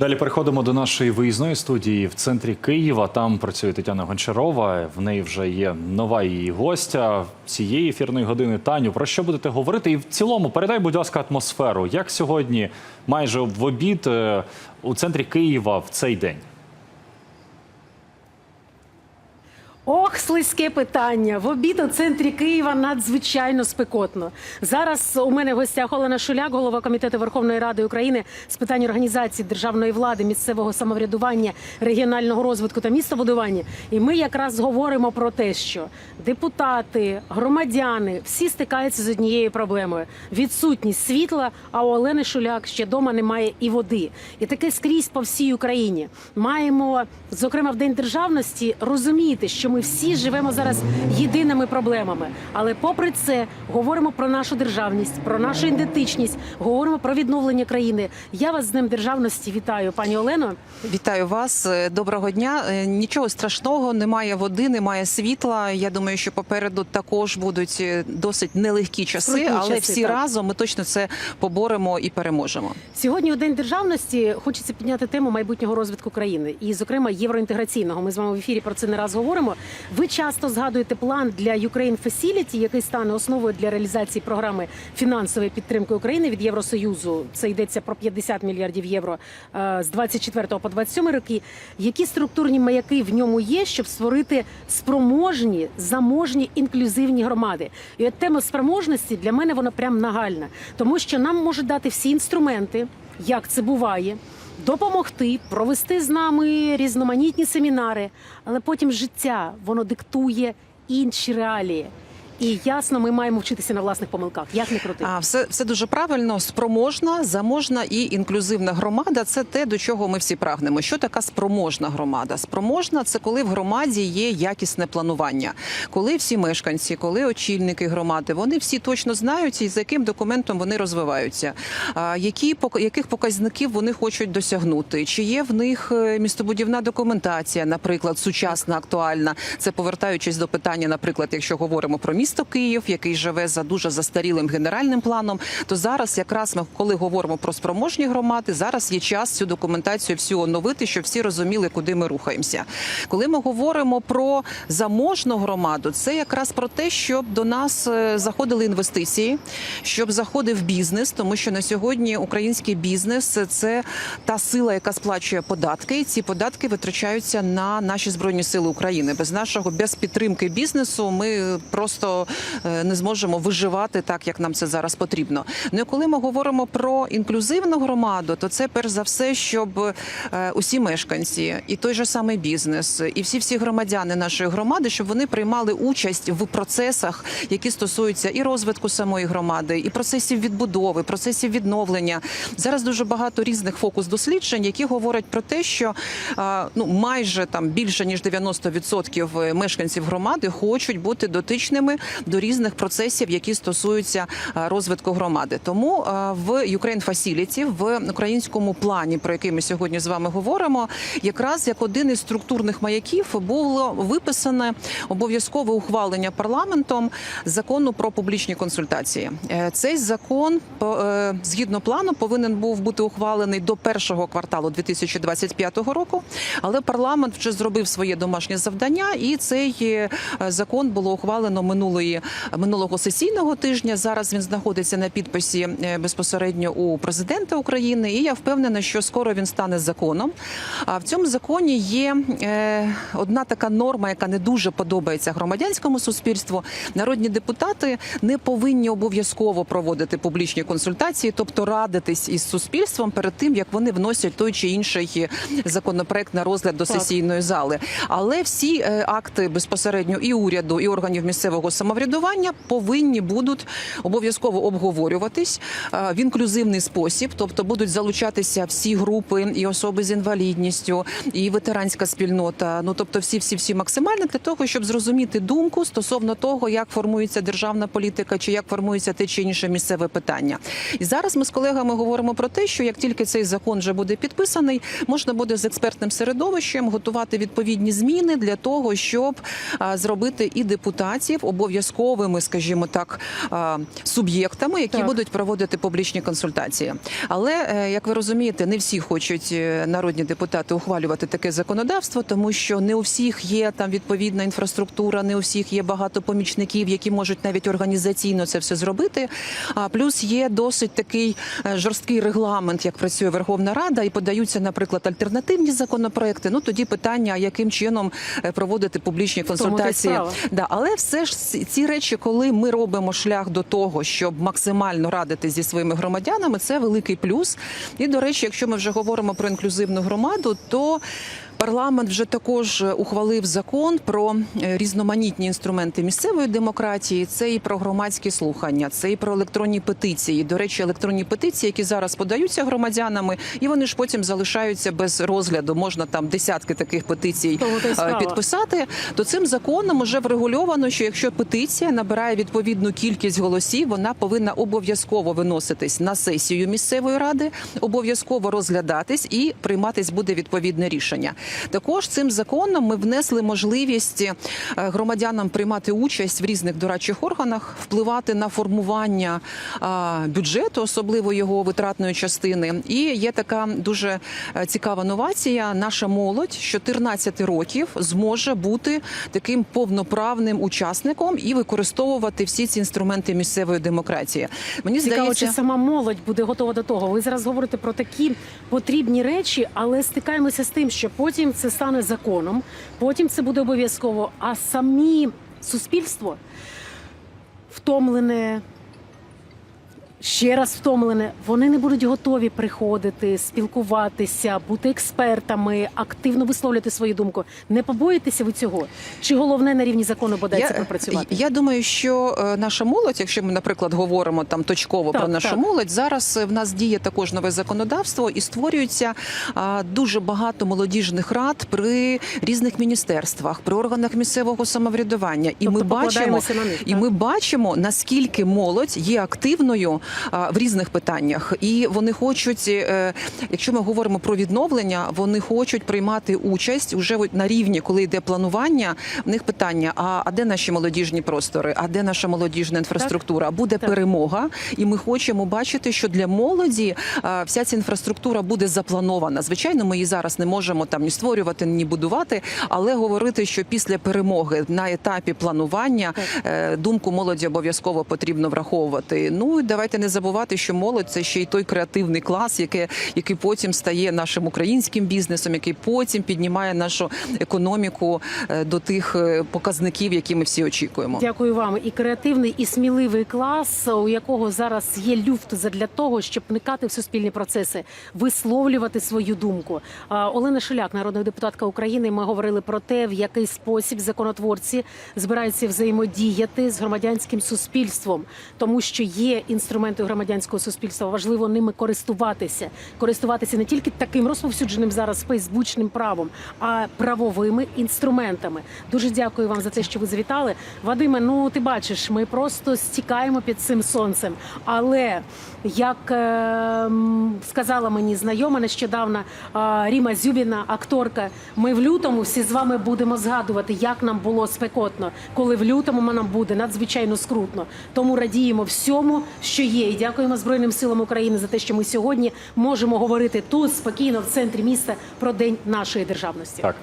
Далі переходимо до нашої виїзної студії в центрі Києва. Там працює Тетяна Гончарова. В неї вже є нова її гостя цієї ефірної години. Таню, про що будете говорити? І в цілому передай, будь ласка, атмосферу. Як сьогодні, майже в обід е, у центрі Києва в цей день? Ох, слизьке питання. В обід у центрі Києва надзвичайно спекотно. Зараз у мене в гостях Олена Шуляк, голова комітету Верховної Ради України з питань організації державної влади, місцевого самоврядування, регіонального розвитку та містобудування. І ми якраз говоримо про те, що депутати, громадяни всі стикаються з однією проблемою: відсутність світла. А у Олени Шуляк ще дома немає і води. І таке скрізь по всій Україні. Маємо, зокрема, в День державності розуміти, що ми всі живемо зараз єдиними проблемами. Але попри це говоримо про нашу державність, про нашу ідентичність, говоримо про відновлення країни. Я вас з Днем державності вітаю, пані Олено. Вітаю вас. Е, Доброго дня. Е, Нічого страшного, немає води, немає світла. Я думаю, що попереду також будуть е, досить нелегкі часи, Скрутні але часи, всі так. разом ми точно це поборемо і переможемо. Сьогодні у День державності хочеться підняти тему майбутнього розвитку країни і, зокрема, євроінтеграційного. Ми з вами в ефірі про це не раз говоримо. Ви часто згадуєте план для Ukraine Facility, який стане основою для реалізації програми фінансової підтримки України від Євросоюзу. Це йдеться про 50 мільярдів євро е, з 24 по 27 роки. Які структурні маяки в ньому є, щоб створити спроможні, заможні, інклюзивні громади? І от тема спроможності для мене вона прям нагальна, тому що нам можуть дати всі інструменти, як це буває. Допомогти провести з нами різноманітні семінари, але потім життя воно диктує інші реалії. І ясно, ми маємо вчитися на власних помилках. Як не крути? А все, все дуже правильно. Спроможна, заможна і інклюзивна громада це те, до чого ми всі прагнемо. Що така спроможна громада? Спроможна це коли в громаді є якісне планування, коли всі мешканці, коли очільники громади, вони всі точно знають, і за яким документом вони розвиваються, які яких показників вони хочуть досягнути, чи є в них е, містобудівна документація, наприклад, сучасна, актуальна. Це повертаючись до питання, наприклад, якщо говоримо про місто Київ, який живе за дуже застарілим генеральним планом, то зараз, якраз ми коли говоримо про спроможні громади, зараз є час цю документацію всю оновити, щоб всі розуміли, куди ми рухаємося. Коли ми говоримо про заможну громаду, це якраз про те, щоб до нас е, заходили інвестиції, щоб заходив бізнес, тому що на сьогодні український бізнес це та сила, яка сплачує податки. І ці податки витрачаються на наші збройні сили України. Без нашого без підтримки бізнесу ми просто е, не зможемо виживати так, як нам це зараз потрібно. Ну і коли ми говоримо про інклюзивну громаду, то це перш за все, щоб е, усі мешканці, і той же самий бізнес, і всі всі громадяни нашої громади, щоб вони приймали участь в процесах, які стосуються і розвитку самої громади, і процесів відбудови, процесів відновлення. Зараз дуже багато різних фокус досліджень, які говорять про те, що е, ну майже там більше ніж 90% мешканців громади хочуть бути дотичними до різних процесів, які стосуються е, розвитку громади. Тому е, в Ukraine Facility, в українському плані, про який ми сьогодні з вами говоримо, якраз як один із структурних маяків було виписане обов'язкове ухвалення парламентом закону про публічні консультації. Е, Цей закон згідно плану повинен був бути ухвалений до першого кварталу 2025 року. Але парламент вже зробив своє домашнє завдання, і цей закон було ухвалено минулої минулого сесійного тижня. Зараз він знаходиться на підписі е, безпосередньо у президента України. І я впевнена, що скоро він стане законом. А в цьому законі є е, одна така норма, яка не дуже подобається громадянському суспільству. Народні депутати не повинні обов'язково проводити публічні консультації, тобто радитись із суспільством перед тим, як вони вносять той чи інший законопроект на розгляд до Так. сесійної зали. Але всі е, акти безпосередньо і уряду, і органів місцевого самоврядування повинні будуть обов'язково обговорюватись е, в інклюзивний спосіб, тобто будуть залучатися всі групи, і особи з інвалідністю, і ветеранська спільнота. Ну тобто, всі, всі, всі максимально для того, щоб зрозуміти думку стосовно того, як формується державна політика, чи як формується те чи інше місцеве питання. І зараз ми з колегами говоримо про те, що як тільки цей закон вже буде підписаний, можна буде з експертним середовищем готувати відповідні зміни для того, щоб зробити і депутатів обов'язково обов'язковими, скажімо так, суб'єктами, які Так. будуть проводити публічні консультації. Але е, як ви розумієте, не всі хочуть е, народні депутати ухвалювати таке законодавство, тому що не у всіх є там відповідна інфраструктура, не у всіх є багато помічників, які можуть навіть організаційно це все зробити. А плюс є досить такий е, жорсткий регламент, як працює Верховна Рада, і подаються, наприклад, альтернативні законопроекти. Ну тоді питання, яким чином проводити публічні консультації. Да, але все ж ці- речі, коли ми робимо шлях до того, щоб максимально радити зі своїми громадянами, це великий плюс. І до речі, якщо ми вже говоримо про інклюзивну громаду, то Парламент вже також ухвалив закон про е, різноманітні інструменти місцевої демократії. Це і про громадські слухання, це і про електронні петиції. До речі, електронні петиції, які зараз подаються громадянами, і вони ж потім залишаються без розгляду. Можна там десятки таких петицій то е, підписати. То цим законом вже врегульовано, що якщо петиція набирає відповідну кількість голосів, вона повинна обов'язково виноситись на сесію місцевої ради, обов'язково розглядатись і прийматись буде відповідне рішення. Також цим законом ми внесли можливість е, громадянам приймати участь в різних дорадчих органах, впливати на формування бюджету, особливо його витратної частини. І є така дуже е, цікава новація. Наша молодь з 14 років зможе бути таким повноправним учасником і використовувати всі ці інструменти місцевої демократії. Мені Цікаво, здається, чи сама молодь буде готова до того. Ви зараз говорите про такі потрібні речі, але стикаємося з тим, що потім це стане законом, потім це буде обов'язково. А самі суспільство втомлене. Ще раз втомлене, вони не будуть готові приходити, спілкуватися, бути експертами, активно висловлювати свою думку. Не побоїтеся ви цього? Чи головне на рівні закону бодай це пропрацювати? Я думаю, що е, наша молодь, якщо ми, наприклад, говоримо там точково Так, про нашу так. молодь, зараз е, в нас діє також нове законодавство і створюється а, дуже багато молодіжних рад при різних міністерствах, при органах місцевого самоврядування. І Тобто ми бачимо, на них, і так? ми бачимо наскільки молодь є активною в різних питаннях, і вони хочуть, е, якщо ми говоримо про відновлення, вони хочуть приймати участь уже на рівні, коли йде планування. В них питання: а, а де наші молодіжні простори? А де наша молодіжна інфраструктура? Буде Так. перемога, і ми хочемо бачити, що для молоді вся ця інфраструктура буде запланована. Звичайно, ми її зараз не можемо там ні створювати, ні будувати, але говорити, що після перемоги на етапі планування е, думку молоді обов'язково потрібно враховувати. Ну і давайте не забувати, що молодь це ще й той креативний клас, який, який потім стає нашим українським бізнесом, який потім піднімає нашу економіку е, до тих е, показників, які ми всі очікуємо. Дякую вам. І креативний, і сміливий клас, у якого зараз є люфт для того, щоб вникати в суспільні процеси, висловлювати свою думку. Олена Шиляк, народна депутатка України. Ми говорили про те, в який спосіб законотворці збираються взаємодіяти з громадянським суспільством, тому що є інструменти громадянського суспільства. Важливо ними користуватися, користуватися не тільки таким розповсюдженим зараз фейсбучним правом, а правовими інструментами. Дуже дякую вам за те, що ви завітали. Вадиме, ну ти бачиш, ми просто стікаємо під цим сонцем. Але як е, сказала мені знайома нещодавно е, Ріма Зюбіна, акторка, ми в лютому всі з вами будемо згадувати, як нам було спекотно, коли в лютому нам буде надзвичайно скрутно. Тому радіємо всьому, що є. І дякуємо Збройним силам України за те, що ми сьогодні можемо говорити тут спокійно в центрі міста про день нашої державності. Так.